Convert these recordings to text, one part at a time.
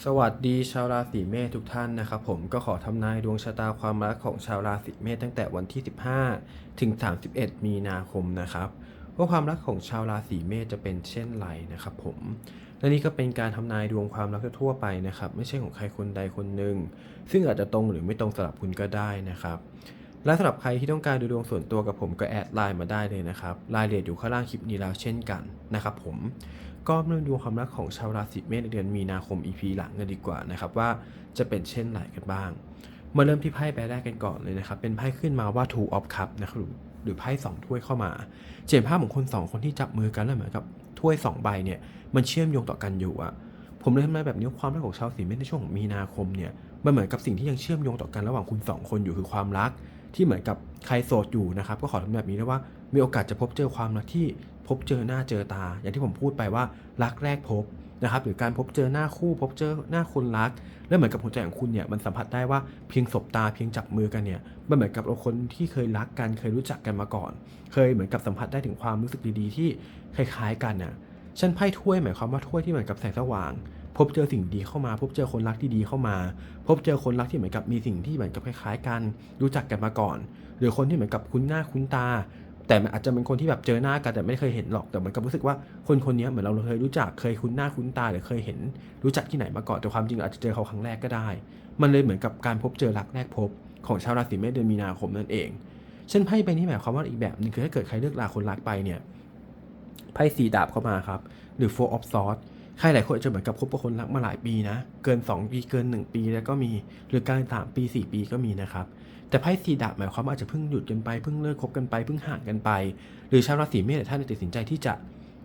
สวัสดีชาวราศีเมษทุกท่านนะครับผมก็ขอทำนายดวงชะตาความรักของชาวราศีเมษตั้งแต่วันที่ 15 ถึง 31 มีนาคมนะครับว่าความรักของชาวราศีเมษจะเป็นเช่นไรนะครับผมและนี่ก็เป็นการทำนายดวงความรักทั่วไปนะครับ ไม่ใช่ของใครคนใดคนหนึ่ง ซึ่งอาจจะตรงหรือไม่ตรงสำหรับคุณก็ได้นะครับ และสำหรับใครที่ต้องการดูดวงส่วนตัวกับผมก็แอดไลน์มาได้เลยนะครับรายละเอียดอยู่ข้างล่างคลิปนี้แล้วเช่นกันนะครับผม ก็มาดูความรักของชาวราศีเมษในเดือนมีนาคม EP หลังกันดีกว่านะครับว่าจะเป็นเช่นไรกันบ้าง มาเริ่มที่ไพ่ใบแรกกันก่อนเลยนะครับ เป็นไพ่ขึ้นมาว่า two of cup นะครับหรือหรือไพ่สองถ้วยเข้ามา เจนภาพของคนสองคนที่จับมือกันแล้วเหมือนกับถ้วยสองใบเนี่ยมันเชื่อมโยงต่อกันอยู่อะผมเลยทำนายแบบนี้ความรักของชาวสีเมษในช่วงของมีนาคมเนี่ยมันเหมือนกับสิ่งที่ยังเชื่อมโยงต่อกันระหว่างคุณสองคนอยู่คือความรัก ที่เหมือนกับใครโสดอยู่นะครับก็ขอทำแบบนี้นะว่า มีโอกาสจะพบเจอความรักที่ พบเจอหน้าเจอตา อย่างที่ผมพูดไปว่ารักแรกพบนะครับหรือการพบเจอหน้าคู่พบเจอหน้าคนรัก และเหมือนกับหัวใจของคุณเนี่ยมันสัมผัสได้ว่าเพียงสบตาเพียงจับมือกันเนี่ยมันเหมือนกับเราคนที่เคยรักกันเคยรู้จักกันมาก่อน เคยเหมือนกับสัมผัสได้ถึงความรู้สึกดีๆ ที่คล้ายๆกันน่ะฉันไพ่ถ้วยหมายความว่าถ้วยที่เหมือนกับแสงสว่าง พบเจอสิ่งดีเข้ามา พบเจอคนรักที่ดีเข้ามา พบเจอคนรักที่เหมือนกับมีสิ่งที่เหมือนกับคล้ายๆกัน รู้จักกันมาก่อน หรือคนที่เหมือนกับคุ้นหน้าคุ้นตา แต่มันอาจจะเป็นคนที่แบบเจอหน้ากันแต่ไม่เคยเห็นหรอกแต่เหมือนกับรู้สึกว่าคนคนนี้เหมือนเราเคยรู้จักเคยคุ้นหน้าคุ้นตาหรือเคยเห็นรู้จักที่ไหนมาก่อนแต่ความจริงอาจจะเจอเขาครั้งแรกก็ได้ มันเลยเหมือนกับการพบเจอรักแรกพบ ของชาวราศีเมษเดือนมีนาคมนั่นเองเช่นไพ่ใบนี้หมายความว่าอีกแบบหนึงคือถ้าเกิดใครเลิกลาคนรักไปเนี่ยไพ่สีดาบเข้ามาครับหรือ four of swords ใครหลายคนอาจจะเหมือนกับคบกับคนรักมาหลายปีนะ เกิน 2 ปีเกิน 1 ปีแล้วก็มีหรือการ3ปี 4 ปีก็มีนะครับ แต่ไพ่สีดาบหมายความว่าอาจจะเพิ่งหยุดกันไปเพิ่งเลิกคบกันไปเพิ่งห่างกันไป หรือชาวราศีเมษท่านตัดสินใจที่จะ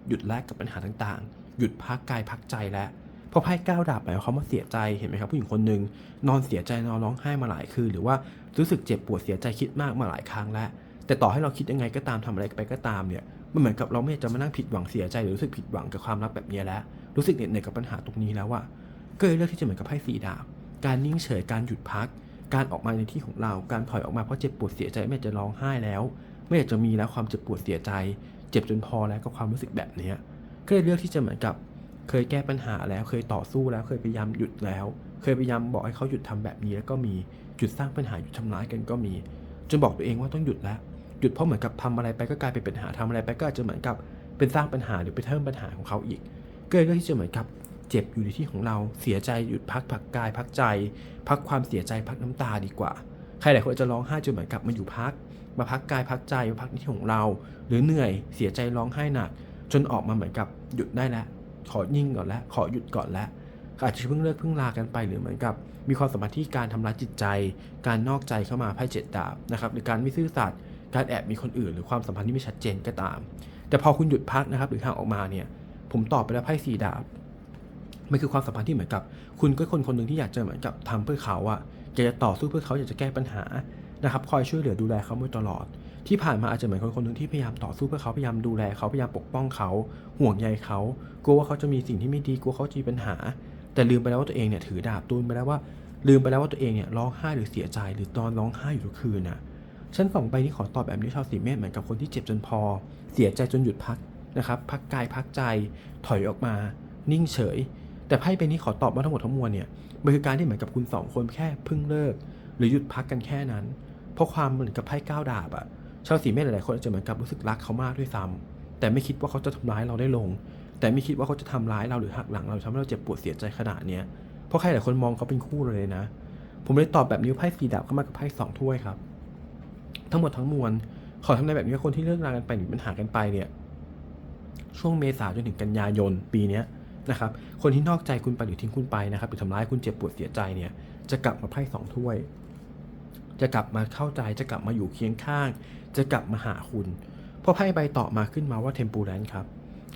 หยุดแลกกับปัญหาต่างๆ หยุดพักกายพักใจแล้วเพราะไพ่ก้าวดาบหมายความว่าเสียใจเห็นไหมครับผู้หญิงคนหนึ่งนอนเสียใจนอนร้องไห้มาหลายคืนหรือว่ารู้สึกเจ็บปวดเสียใจคิดมากมาหลายครั้งแล้ว แต่ต่อให้เราคิดยังไงก็ตามทำอะไรไปก็ตามเนี่ยมันเหมือนกับเราไม่อยากจะมานั่งผิดหวังเสียใจหรือรู้สึกผิดหวังกับความรักแบบนี้แล้ว รู้สึกเหน็ดเหนื่อยกับปัญหาตรงนี้แล้วอะก็เลยเลือกที่จะเหมือนกับไพ่สีดาบ การนิ่งเฉยการหยุดพัก การออกมาในที่ของเรา การถอยออกมาเพราะเจ็บปวดเสียใจไม่อยากจะร้องไห้แล้ว ไม่อยากจะมีแล้วความเจ็บปวดเสียใจ เจ็บจนพอแล้วกับความรู้สึกแบบนี้ก็เลยเลือกที่จะเหมือนกับ เคยแก้ปัญหาแล้วเคยต่อสู้แล้วเคยพยายามหยุดแล้ว เคยพยายามบอกให้เขาหยุดทำแบบนี้แล้วก็มีหยุดสร้างปัญหาหยุดทำร้ายกันก็มีจนบอกตัวเองว่าต้องหยุดแล้วหยุดเพราะเหมือนกับทำอะไรไปก็กลายเป็นปัญหาทำอะไรไปก็อาจจะเหมือนกับเป็นสร้างปัญหาหรือไปเพิ่มปัญหาของเขาอีกก็เลยเลือกที่จะเหมือนกับ เจ็บอยู่ในที่ของเรา เสียใจหยุดพักพักกาย พักใจ พักความเสียใจพักน้ำตาดีกว่า ใครหลายคนจะร้องไห้จนเหมือนกับมาอยู่พัก มาพักกายพักใจมาพักในที่ของเรา หรือเหนื่อยเสียใจร้องไห้หนัก จนออกมาเหมือนกับหยุดได้แล้วขอยิ่งก่อนแล้วขอหยุดก่อนแล้วอาจจะเพิ่งเลิกเพิ่งลากันไปหรือเหมือนกับ มีความสัมพันธ์ที่การทำร้ายจิตใจ การนอกใจเข้ามาไพ่เจ็ดดาบนะครับหรือการไม่ซื่อสัตย์การแอบมีคนอื่น หรือความสัมพันธ์ที่ไม่ชัดเจนก็ตาม แต่พอคุณหยุดพักนะครับหรือห่างออกมาเนี่ยผมตอบไปแล้วไพ่สี่ดาบ มันคือความสัมพันธ์ที่เหมือนกับ คุณก็คนคนหนึ่งที่อยากจะเหมือนกับทำเพื่อเขาอะอยากจะต่อสู้เพื่อเขาอยากจะแก้ปัญหานะครับคอยช่วยเหลือดูแลเขามาตลอด ที่ผ่านมาอาจจะเหมือนคนคนหนึ่งที่พยายามต่อสู้เพื่อเขาพยายามดูแลเขาพยายามปกป้องเขา ห่วงใยเขากลัวว่าเขาจะมีสิ่งที่ไม่ดีกลัวเขาจะมีปัญหา แต่ลืมไปแล้วว่าตัวเองเนี่ยถือดาบตูนไปแล้วว่า ลืมไปแล้วว่าตัวเองเนี่ยร้องไห้หรือเสียใจหรือตอนร้องไห้อยู่ทุกคืนน่ะฉันสองใบนี้ขอตอบแบบนี้ชาวสีเมษเหมือนกับคนที่เจ็บจนพอ เสียใจจนหยุดพักนะครับ พักกายพักใจถอยออกมา นิ่งเฉย แต่ไพ่ใบนี้ขอตอบว่าทั้งหมดทั้งมวลเนี่ยมันคือการที่เหมือนกับคุณสองคนแค่เพิ่งเลิก หรือหยุดพักกันแค่นั้น เพราะความเหมือนกับไพ่ก้าวดาบอะชาวสีเมษหลายๆคนอาจจะเหมือนกับรู้สึกรักเขามากด้วยซ้ำแต่ไม่คิดว่าเขาจะทำร้ายเราได้ลง แต่ไม่คิดว่าเขาจะทำร้ายเราหรือหักหลังเราทำให้เราเจ็บปวดเสียใจขนาดเนี้ยเพราะใครหลายคนมองเขาเป็นคู่เลยนะ ผมเลยตอบแบบนี้วไพ่สีดาบเข้ามากับไพ่สองถ้วยครับ ทั้งหมดทั้งมวลขอทำในแบบนี้คนที่เลิกรากันไปหรือปัญหากันไปเนี่ย ช่วงเมษาจนถึงกันยายนปีเนี้ นะครับ คนที่นอกใจคุณไปหรือทิ้งคุณไปนะครับหรือทำร้ายคุณเจ็บปวดเสียใจเนี่ย จะกลับมาไพ่สองถ้วย จะกลับมาเข้าใจ จะกลับมาอยู่เคียงข้าง จะกลับมาหาคุณ เพราะไพ่ใบต่อมาขึ้นมาว่าเทมปูแลนครับ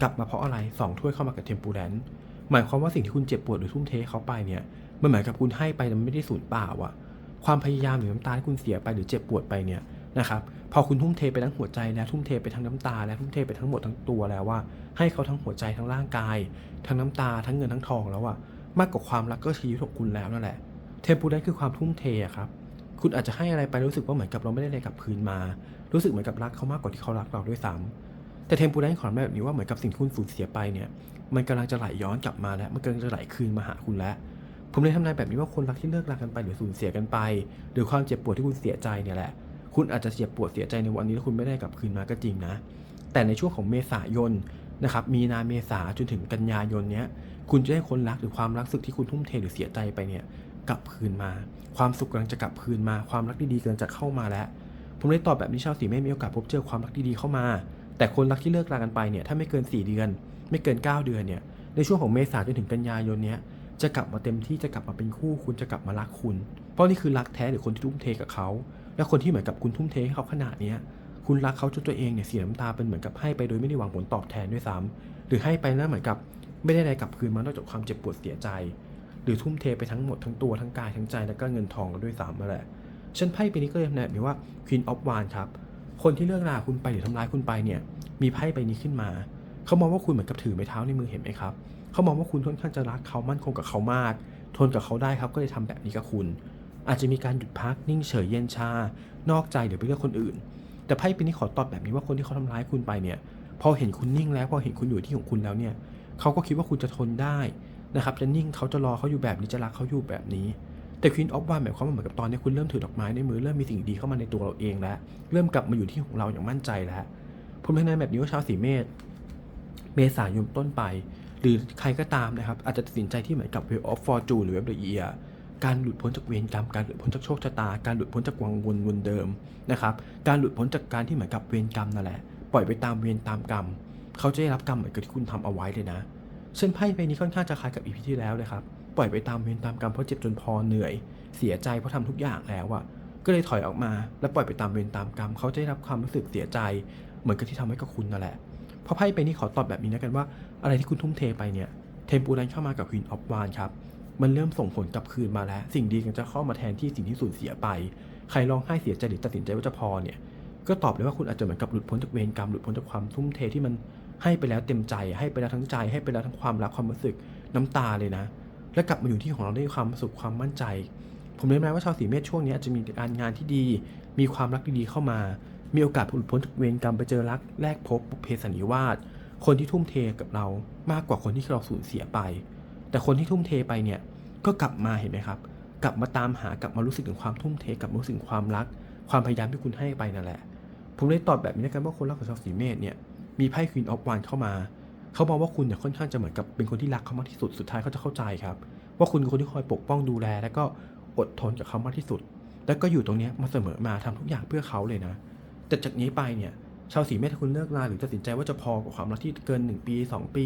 กลับมาเพราะอะไรสองถ้วยเข้ามากับเทมปูแลนหมายความว่าสิ่งที่คุณเจ็บปวดหรือทุ่มเทเขาไปเนี่ย มันหมือนกับคุณให้ไปมันไม่ได้สูญเปล่าอะความพยายามหรือน้ำตาที่คุณเสียไปหรือเจ็บปวดไปเนี่ยนะครับ พอคุณทุ่มเทไปทั้งหัวใจแล้วทุ่มเทไปทั้งน้ำตา แล้วทุ่มเทไปทั้งหมดทั้งตัวแล้วว่า ให้เขาทั้งหัวใจทั้งร่างกาย ทั้งน้ำตาทั้งเงินทั้งทองแล้วอะมากกว่าความรักก็ชีวิตของคุณแล้วนั่นแหละ เทมปูแลนคือความทุ่มเทครับคุณอาจจะให้อะไรไปรู้สึกว่าเหมือนกับเราไม่ได้อะไรกลับคืนมา รู้สึกเหมือนกับรักเขามากกว่าที่เขารักเราด้วยซ้ำแต่เทมปูแลนขอแบบนี้ว่าเหมือนกับสิ่งที่คุณสูญเสียไปเนี่ย มันกำลังจะไหลย้อนกลับมาแล้ว มันกำลังจะไหลคืนมาหาคุณแล้ว ผมเลยทำนายแบบนี้ว่าคนรักที่เลิกรากันไปหรือสูญเสียกันไป หรือความเจ็บปวดที่คุณเสียใจเนี่ยแหละ คุณอาจจะเจ็บปวดเสียใจในวันนี้แล้วคุณไม่ได้กลับคืนมาก็จริงนะ แต่ในช่วงของเมษายน นะครับมีนาเมษาจนถึงกันยายนเนี้ยคุณจะได้คนรักหรือความรักสึกที่คุณทุ่มเทหรือเสียใจไปเนี่ยกลับคืนมา ความสุขกำลังจะกลับคืนมา ความรักดีๆกำลังจะเข้ามาแล้ว ผมเลยตอบแบบนี้ชาวสีเมษมีโอกาสพบเจอความรักดีๆเข้ามา แต่คนรักที่เลิกรากันไปเนี่ยถ้าไม่เกิน 4 เดือน ไม่เกิน 9 เดือนเนี่ยในช่วงของเมษาจนถึงกันยายนเนี้ยจะกลับมาเต็มที่จะกลับมาเป็นคู่คุณจะกลับมารักคุณ เพราะนี่คือรักแท้หรือคนที่ทุ่มเทกับเขา และคนที่เหมือนกับคุณทุ่มเทให้เขาขนาดเนี้ย คุณรักเขาจนตัวเองเนี่ยเสียน้ำตาเป็นเหมือนกับให้ไปโดยไม่ได้หวังผลตอบแทนด้วยซ้ำหรือให้ไปแล้วเหมือนกับไม่ได้อะไรกลับคืนมานอกจากความเจ็บปวดเสียใจ หรือทุ่มเทไปทั้งหมดทั้งตัวทั้งกายทั้งใจแล้วก็เงินทองกันด้วยซ้ำนั่นแหละฉันไพ่ใบนี้ก็เลยแนะนำว่า Queen of Wands ครับคนที่เลิกราคุณไปหรือทำร้ายคุณไปเนี่ยมีไพ่ใบนี้ขึ้นมา เขามองว่าคุณเหมือนกับถือไม้เท้าในมือเห็นไหมครับ เขามองว่าคุณค่อนข้างจะรักเขามั่นคงกับเขามาก ทนกับเขาได้ครับก็เลยทำแบบนี้กับคุณ อาจจะมีการหยุดพักนิ่งเฉยเย็นชา นอกใจหรือไปเลือกคนอื่น แต่ไพ่ปีนี้ขอตอบแบบนี้ว่าคนที่เขาทำร้ายคุณไปเนี่ย พอเห็นคุณนิ่งแล้วพอเห็นคุณอยู่ที่ของคุณแล้วเนี่ยเขาก็คิดว่าคุณจะทนได้นะครับ จะนิ่งเขาจะรอเขาอยู่แบบนี้จะรักเขาอยู่แบบนี้ แต่ควีนออฟวานหมายความว่าเหมือนกับตอนนี้คุณเริ่มถือดอกไม้ในมือเริ่มมีสิ่งดีเข้ามาในตัวเราเองแล้ว เริ่มกลับมาอยู่ที่ของเราอย่างมั่นใจแล้วผมทำนายแบบนี้ว่าชาวสีเมษเมษายนต้นไป หรือใครก็ตามนะครับ อาจจะตัดสินใจที่เหมือนกับ Wheel of Fortune หรือ Web the Year การหลุดพ้นจากเวรกรรมการหลุดพ้นจากโชคชะตา การหลุดพ้นจากวังวนวนเดิมนะครับการหลุดพ้นจากการที่เหมือนกับเวรกรรมนั่นแหละปล่อยไปตามเวรตามกรรมเขาจะได้รับกรรมเหมือนกับที่คุณทำเอาไว้เลยนะเช่นไพ่ใบนี้ค่อนข้างจะคล้ายกับอีพีที่แล้วเลยครับปล่อยไปตามเวรตามกรรมเพราะเจ็บจนพอเหนื่อย เสียใจเพราะทำทุกอย่างแล้วอะก็เลยถอยออกมาแล้วปล่อยไปตามเวรตามกรรมเขาจะได้รับความรู้สึกเสียใจ เหมือนกับที่ทำให้กับคุณนั่นแหละเพราะไพ่ใบนี้ขอตอบแบบนี้นะกันว่า อะไรที่คุณทุ่มเทไปเนี่ยเทมปูรันเข้ามากับ Queen of w a n d ครับ มันเริ่มส่งผลกลับคืนมาแล้ว สิ่งดีกันจะเข้ามาแทนที่สิ่งที่สูญเสียไป ใครร้องไห้เสียใจหรือตัดสินใจว่าจะพอเนี่ย ก็ตอบเลยว่าคุณอาจจะเหมือนกับหลุดพ้นจากเวรกรรมหลุดพ้นจากความทุ่มเทที่มันให้ไปแล้วเต็มใจ ให้ไปแล้วทั้งใจ ให้ไปแล้วทั้งความรักความรู้สึกน้ำตาเลยนะ แล้วกลับมาอยู่ที่ของเราด้วยความสุขความมั่นใจ ผมเลยแม้ว่าชาวสีเมษช่วงนี้อาจจะมีการงานที่ดี มีความรักดีๆเข้ามา มีโอกาสหลุดพ้นจากเวรกรรมไปเจอรักแรกพบบุพเพสันนิวาสคนที่ทุ่มเทกับเรามากกว่าคนที่เราสูญเสียไป แต่คนที่ทุ่มเทไปเนี่ย ก็กลับมาเห็นไหมครับ กลับมาตามหากลับมารู้สึกถึงความทุ่มเทกลับมารู้สึกถึงความรัก ความพยายามที่คุณให้ไปนั่นแหละ ผมเลยตอบแบบนี้นะกันว่าคนรักของชาวสีเมษเนี่ยมีไพ่ควีนออฟวานเข้ามาเขาบอกว่าคุณเนี่ยค่อนข้างจะเหมือนกับเป็นคนที่รักเขามากที่สุดสุดท้ายเขาจะเข้าใจครับ ว่าคุณคือคนที่คอยปกป้องดูแล แล้วก็อดทนกับเขามากที่สุด แล้วก็อยู่ตรงนี้มาเสมอมาทำทุกอย่างเพื่อเขาเลยนะ แต่จากนี้ไปเนี่ยชาวสีเมษถ้าคุณเลิกลาหรือตัดสินใจว่าจะพอกับความรักที่เกิน 1 ปี 2 ปี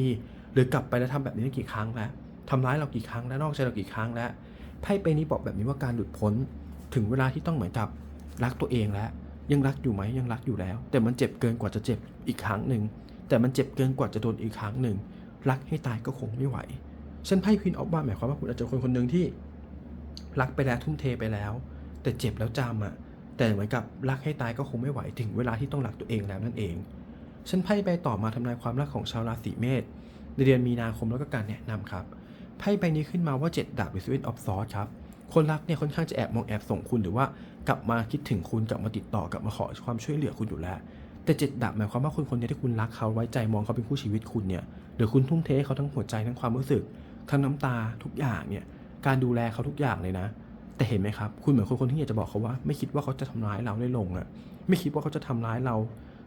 หรือกลับไปแล้วทำแบบนี้กี่ครั้งแล้ว ทำร้ายเรากี่ครั้งแล้วนอกใจเรากี่ครั้งแล้วไพ่ใบนี้บอกแบบนี้ว่าการหลุดพ้นถึงเวลาที่ต้องเหมือนกับรักตัวเองแล้ว ยังรักอยู่ไหมยังรักอยู่แล้ว แต่มันเจ็บเกินกว่าจะเจ็บอีกครั้งหนึ่งแต่มันเจ็บเกินกว่าจะโดนอีกครั้งหนึ่งรักให้ตายก็คงไม่ไหวเช่นไพ่ควีนออฟบาหมายความว่าคุณอาจจะคนคนหนึ่งที่ รักไปแล้วทุ่มเทไปแล้ว แต่เจ็บแล้วจำอะแต่เหมือนกับรักให้ตายก็คงไม่ไหวถึงเวลาที่ต้องรักตัวเองแล้วนั่นเองฉันไพ่ใบต่อมาทำนายความรักของชาวราศีเมษในเดือนมีนาคมแล้วก็การแนะนำครับ ไพ่ใบนี้ขึ้นมาว่า 7 ดาบหรือ Seven of Swords ครับ คนรักเนี่ยค่อนข้างจะแอบมองแอบส่งคุณหรือว่ากลับมาคิดถึงคุณกลับมาติดต่อกลับมาขอความช่วยเหลือคุณอยู่แล้ว แต่เจ็ดดาบหมายความว่าคนคนนี้ที่คุณรักเขาไว้ใจมองเขาเป็นคู่ชีวิตคุณเนี่ยหรือคุณทุ่มเทเขาทั้งหัวใจทั้งความรู้สึก ทั้งน้ำตาทุกอย่างเนี่ยการดูแลเขาทุกอย่างเลยนะ แต่เห็นไหมครับ คุณเหมือนคนคนที่อยากจะบอกเขาว่า ไม่คิดว่าเขาจะทำร้ายเราได้ลงอะไม่คิดว่าเขาจะทำร้ายเรา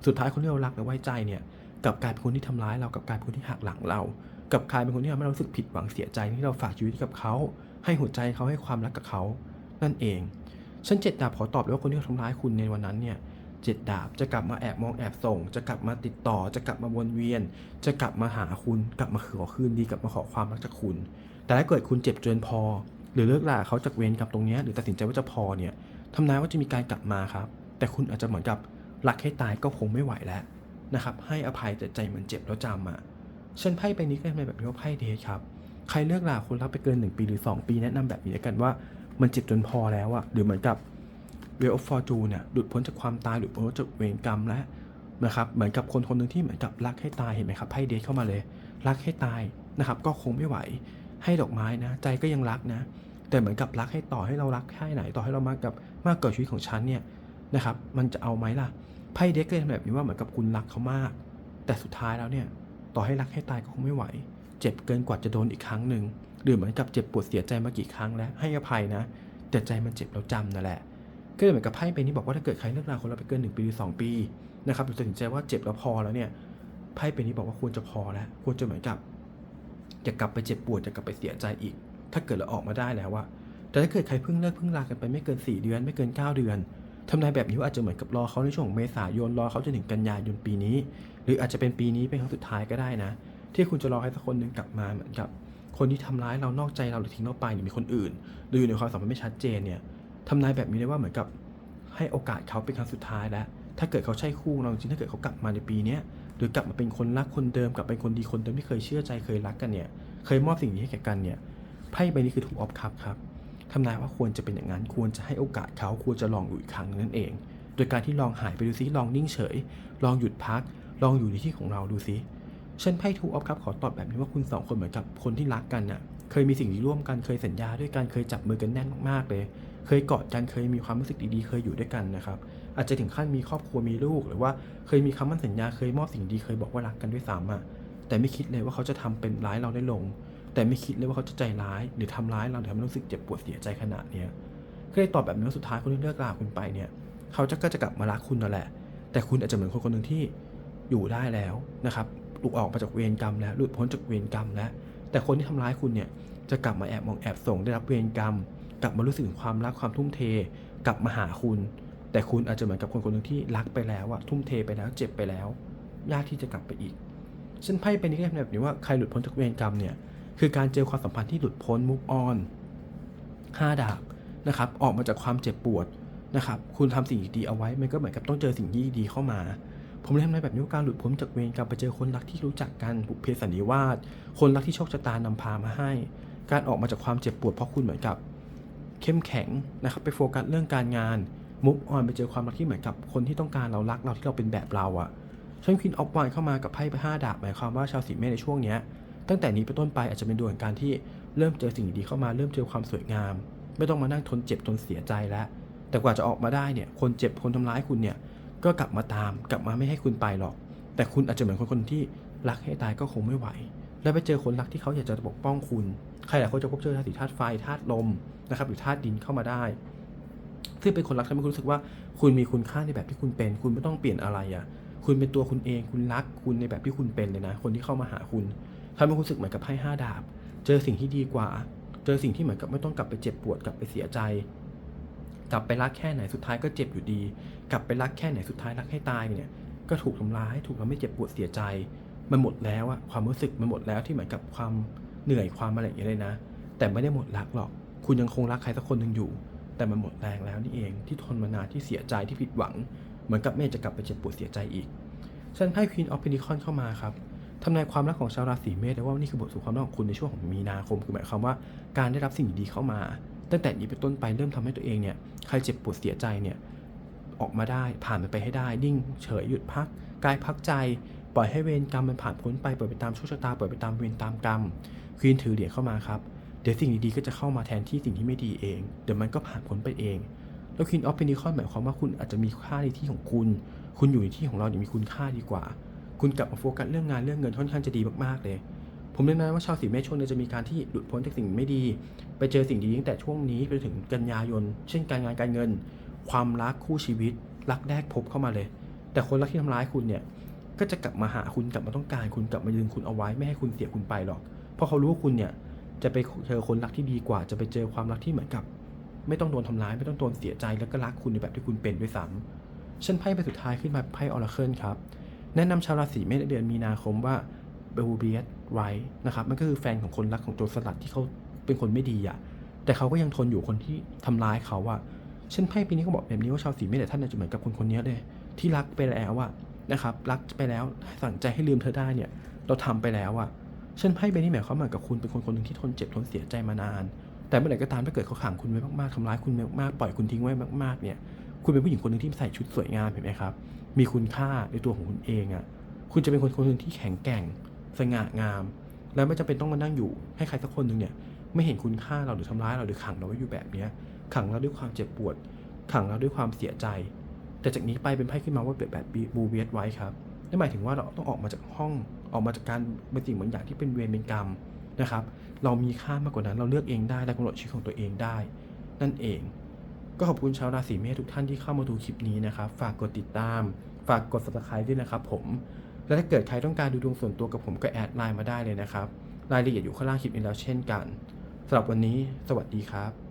สุดท้ายคนที่เรารักและไว้ใจเนี่ยกลับกายเป็นคนที่ทำร้ายเรากับกายเป็นคนที่หักหลังเรา กับกลายเป็นคนที่ทำให้เรารู้สึกผิดหวังเสียใจที่เราฝากชีวิตกับเขา ให้หัวใจเขาให้ความรักกับเขา นั่นเองฉันเจ็ดดาบขอตอบเลยว่าคนที่ทำร้ายคุณในวันนั้นเนี่ยเจ็ดดาบจะกลับมาแอบมองแอบส่ง จะกลับมาติดต่อ จะกลับมาวนเวียน จะกลับมาหาคุณกลับมาขอคืนดีกลับมาขอความรักจากคุณ แต่ถ้าเกิดคุณเจ็บจนพอ หรือเลิกลาเขาจากเวรกับตรงนี้หรือตัดสินใจว่าจะพอเนี่ยทำนายว่าจะมีการกลับมาครับ แต่คุณอาจจะเหมือนกับรักให้ตายก็คงไม่ไหวแล้วนะครับให้อภัยแต่ใจมันเจ็บแล้วจำอะ ฉันไพ่ใบนี้ก็ทำไมแบบนี้ว่าไพ่เดทครับใครเลิกลาคนรักไปเกิน 1 ปีหรือ 2 ปีแนะนำแบบนี้แล้วกันว่ามันเจ็บจนพอแล้วอะหรือเหมือนกับเวลฟอร์จูเนี่ยหลุดพ้นจากความตายหลุดพ้นจากเวรกรรมแล้วนะครับเหมือนกับคนคนหนึ่งที่เหมือนกับรักให้ตายเห็นไหมครับไพ่เดทเข้ามาเลย รักให้ตายนะครับ ก็คงไม่ไหวให้ดอกไม้นะ ใจก็ยังรักนะ แต่เหมือนกับรักให้ต่อให้เรารักแค่ไหนต่อให้เรามากกับมากกว่าชีวิตของฉันเนี่ยนะครับมันจะเอาไหมล่ะไพ่เด็กเลยทำแบบนี้ว่าเหมือนกับคุณรักเขามาก แต่สุดท้ายแล้วเนี่ย ต่อให้รักให้ตายก็คงไม่ไหว เจ็บเกินกว่าจะโดนอีกครั้งหนึ่งหรือเหมือนกับเจ็บปวดเสียใจมากี่ครั้งแล้วให้อภัยนะ แต่ใจมันเจ็บแล้วจำนั่นแหละก็เลยเหมือนกับไพ่ใบนี้บอกว่าถ้าเกิดใครเลิกราคนเราไปเกินหนึ่งปีหรือสองปีนะครับหรือตัดสินใจว่าเจ็บแล้วพอแล้วเนี่ยไพ่ใบนี้บอกว่าควรจะพอแล้วควรจะเหมือนกับจะกลับไปเจ็บปวดจะกลับไปเสียใจอีก ถ้าเกิดเราออกมาได้แล้วว่าแต่ถ้าเกิดใครเพิ่งเลิกเพิ่งลากันไปไม่เกิน 4 เดือนไม่เกิน 9 เดือนทำนายแบบนี้อาจจะเหมือนกับรอเขาในช่วงของเมษายนรอเขาจนถึงกันยายนปีนี้ รืออาจจะเป็นปีนี้เป็นครั้งสุดท้ายก็ได้นะ ที่คุณจะรอให้สักคนหนึ่งกลับมาเหมือนกับ คนที่ทำร้ายเรานอกใจเราหรือทิ้งเราไปหรือมีคนอื่น หรืออยู่ในความสัมพันธ์ไม่ชัดเจนเนี่ยทำนายแบบนี้ได้ว่าเหมือนกับให้โอกาสเขาเป็นครั้งสุดท้ายแล้ว ถ้าเกิดเขาใช่คู่เราจริงถ้าเกิดเขากลับมาในปีนี้หรือกลับมาเป็นคนรักคนเดิมกลับเป็นคนดีคนเดิมที่เคยเชื่อใจเคยรักกันเนี่ยเคยมอบสิ่งนี้ให้แก่กันเนี่ยไพ่ใบนี้คือถูกออฟคัพครับทำนายว่าควรจะเป็นอย่างนั้นควรจะให้โอกาสเขาควรจะลองอยู่อีกครั้งนั่นเอง โดยการที่ลองหายไปดูซิลองนิ่งเฉย ลองหยุดพัก ลองอยู่ในที่ของเราดูซิฉันไพ่ทูออฟครับขอตอบแบบนี้ว่าคุณสองคนเหมือนกับคนที่รักกันน่ะ เคยมีสิ่งที่ร่วมกันเคยสัญญาด้วยกันเคยจับมือกันแน่นมากๆเลย เคยกอดกันเคยมีความรู้สึกดีๆ เคยอยู่ด้วยกันนะครับอาจจะถึงขั้นมีครอบครัวมีลูก หรือว่าเคยมีคำมั่นสัญญาเคยมอบสิ่งดีเคยบอกว่ารักกันด้วยซ้ำอะแต่ไม่คิดเลยว่าเขาจะทำเป็นร้ายเราได้ลง แต่ไม่คิดเลยว่าเขาจะใจร้าย หรือทำร้ายเราหรือทำให้รู้สึกเจ็บปวดเสียใจขนาดเนี้ยก็เลยตอบแบบนี้สุดท้ายคนที่เลิกราคุณไปเนี่ย เขาจะก็จะกลับมารักคุณนั่นแหละ แต่คุณอาจจะเหมือนคนคนหนึ่งที่ อยู่ได้แล้วนะครับหลุดออกมาจากเวรกรรมแล้วหลุดพ้นจากเวรกรรมแล้ว แต่คนที่ทำร้ายคุณเนี่ยจะกลับมาแอบมองแอบส่งได้รับเวรกรรม กลับมารู้สึกถึงความรักความทุ่มเท กลับมาหาคุณ แต่คุณอาจจะเหมือนกับคนคนหนึ่งที่รักไปแล้วอะทุ่มเทไปแล้วเจ็บไปแล้วยากที่จะกลับไปอีกฉันไพ่เป็นนี่ก็แบบนี้ว่าใครหลุดพ้นจากเวรกรรมเนี่ยคือการเจอความสัมพันธ์ที่หลุดพ้นมุกออนห้าดาบนะครับออกมาจากความเจ็บปวดนะครับคุณทำสิ่งดีๆเอาไว้มันก็เหมือนกับต้องเจอสิ่งที่ดีเข้ามา ผมเลยทำในแบบนี้ว่าการหลุดพ้นจากเวรกรรมไปเจอคนรักที่รู้จักกันบุพเพสันนิวาสคนรักที่โชคชะตานำพามาให้ การออกมาจากความเจ็บปวดเพราะคุณเหมือนกับ เข้มแข็งนะครับไปโฟกัสเรื่องการงานมุกออนไปเจอความรักที่เหมือนกับคนที่ต้องการเรารักเราที่เราเป็นแบบเราอะช่วงควินออฟวันเข้ามากับไพ่ไปห้าดาบหมายความว่าชาวสีเมษในช่วงเนี้ยตั้งแต่นี้เป็นต้นไปอาจจะเป็นดวงแห่งการที่เริ่มเจอสิ่งดีเข้ามาเริ่มเจอความสวยงาม ไม่ต้องมานั่งทนเจ็บทนเสียใจแล้วแต่กว่าจะออกมาได้เนี่ยคนเจ็บคนทำร้ายคุณเนี่ย ก็กลับมาตามกลับมาไม่ให้คุณไปหรอก แต่คุณอาจจะเหมือนคนคนที่รักให้ตายก็คงไม่ไหว แล้วไปเจอคนรักที่เขาอยากจะปกป้องคุณ ใครหลายคนจะพบเจอธาตุธาตุไฟธาตุลมนะครับหรือธาตุดินเข้ามาได้ ซึ่งเป็นคนรักทำให้คุณรู้สึกว่าคุณมีคุณค่าในแบบที่คุณเป็น คุณไม่ต้องเปลี่ยนอะไรอะ่ะคุณเป็นตัวคุณเองคุณรักคุณในแบบที่คุณเป็นเลยนะ คนที่เข้ามาหาคุณทำให้คุณรู้สึกเหมือนกับไพ่ห้าดาบ เจอสิ่งที่ดีกว่า เจอสิ่งที่เหมือนกับไม่ต้องกลับไปเจ็บปวดกลับไปเสียใจ กลับไปรักแค่ไหนสุดท้ายก็เจ็บอยู่ดี กลับไปรักแค่ไหนสุดท้ายรักให้ตายเนี่ย ก็ถูกทำร้าย ถูกทำให้เจ็บปวดเสียใจ มันหมดแล้วอะความรู้สึกมันหมดแล้วที่เหมือนกับความเหนื่อยความอะไรอย่างเงี้ยเลยนะ แต่ไม่ได้หมดรักหรอก คุณยังคงรักใครสักคนหนึ่งอยู่ แต่มันหมดแรงแล้วนี่เอง ที่ทนมานานที่เสียใจที่ผิดหวัง เหมือนกับไม่จะกลับไปเจ็บปวดเสียใจอีก ฉันให้ Queen of Pentacles เข้ามาครับทำนายความรักของชาวราศีเมษได้ว่านี่คือบทสู่ความรักของคุณในช่วงของมีนาคม คือหมายความว่าการได้รับสิ่งดีๆเข้ามา ตั้งแต่นี้เป็นต้นไปเริ่มทำให้ตัวเองเนี่ยใครเจ็บปวดเสียใจเนี่ยออกมาได้ผ่านมันไปให้ได้ นิ่งเฉยหยุดพักกายพักใจ ปล่อยให้เวรกรรมมันผ่านพ้นไปปล่อยไปตามโชคชะตาปล่อยไปตามเวรตามกรรมควีนถือเหรียญเข้ามาครับเดี๋ยวสิ่งดีๆก็จะเข้ามาแทนที่สิ่งที่ไม่ดีเอง เดี๋ยวมันก็ผ่านพ้นไปเองแล้วควีนออฟเพนิคอนหมายความว่าคุณอาจจะมีค่าในที่ของคุณ คุณอยู่ในที่ของเราเนี่ยมีคุณค่าดีกว่า คุณกลับมาโฟกัสเรื่องงานเรื่องเงินค่อนข้างจะดีมากๆเลย ผมแนะนำว่าชาวสีเมษช่วงนี้จะมีการที่หลุดพ้นจากสิ่งไม่ดี ไปเจอสิ่งดีตั้งแต่ช่วงนี้ไปถึงกันยายน เช่นการงานการเงิน ความรักคู่ชีวิต รักแรกพบเข้ามาเลย แต่คนรักที่ทำร้ายคุณเนี่ยก็จะกลับมาหาคุณกลับมาต้องการ คุณกลับมายืนคุณเอาไว้ไม่ให้คุณเสียคุณไปหรอก เพราะเขารู้ว่าคุณเนี่ยจะไปเจอคนรักที่ดีกว่า จะไปเจอความรักที่เหมือนกับ ไม่ต้องโดนทำร้ายไม่ต้องโดนเสียใจแล้วก็รักคุณในแบบที่คุณเป็นด้วยซ้ำฉันไพ่ใบสุดท้ายขึ้นมาไพ่ออราเคิลครับแนะนำชาวราศีเมษในเดือนมีนาคมว่า เบลเบียสไว้นะครับมันก็คือแฟนของคนรักของโจรสลัดที่เขาเป็นคนไม่ดีอะแต่เขาก็ยังทนอยู่คนที่ทำร้ายเขาอะเช่นไพ่ปีนี้ก็บอกแบบนี้ว่าชาวสีเมษแต่ท่านจะเหมือนกับคนคนนี้เลยที่รักไปแล้วอะนะครับรักไปแล้วสั่งใจให้ลืมเธอได้เนี่ย เราทำไปแล้วอะเช่นไพ่ใบนี้หมายความว่ากับคุณเป็นคนคนหนึ่งที่ทนเจ็บทนเสียใจมานาน แต่เมื่อไหร่ก็ตามถ้าเกิดเขาขังคุณไว้มากๆทำร้ายคุณไว้มากๆปล่อยคุณทิ้งไว้มากๆเนี่ยคุณเป็นผู้หญิงคนหนึ่งที่ใส่ชุดสวยงามเห็นไหมครับ มีคุณค่าในตัวของคุณเองอะ่ะ คุณจะเป็นคนคนหนึ่งที่แข็งแกร่ง สง่างาม แล้วไม่จำเป็นต้องมานั่งอยู่ให้ใครสักคนหนึ่งเนี่ยไม่เห็นคุณค่าเราหรือทำร้ายเราหรือขังเราไว้อยู่แบบเนี้ยขังเราด้วยความเจ็บปวด ขังเราด้วยความเสียใจ แต่จากนี้ไปเป็นไพ่ขึ้นมาว่าเปิดแบบบูเวียสไว้ครับนั่นหมายถึงว่าเราต้องออกมาจากห้องออกมาจากการเป็นสิ่งเหมือนอย่างที่เป็นเวรเป็นกรรมนะครับ เรามีค่ามากกว่านั้นเราเลือกเองได้และกำหนดชีวิตของตัวเองได้ นั่นเอง ก็ขอบคุณชาวราศีเมษทุกท่านที่เข้ามาดูคลิปนี้นะครับ ฝากกดติดตาม ฝากกด subscribe ด้วยนะครับผม และถ้าเกิดใครต้องการดูดวงส่วนตัวกับผมก็แอดไลน์มาได้เลยนะครับ รายละเอียดอยู่ข้างล่างคลิปนี้แล้วเช่นกันสำหรับวันนี้ สวัสดีครับ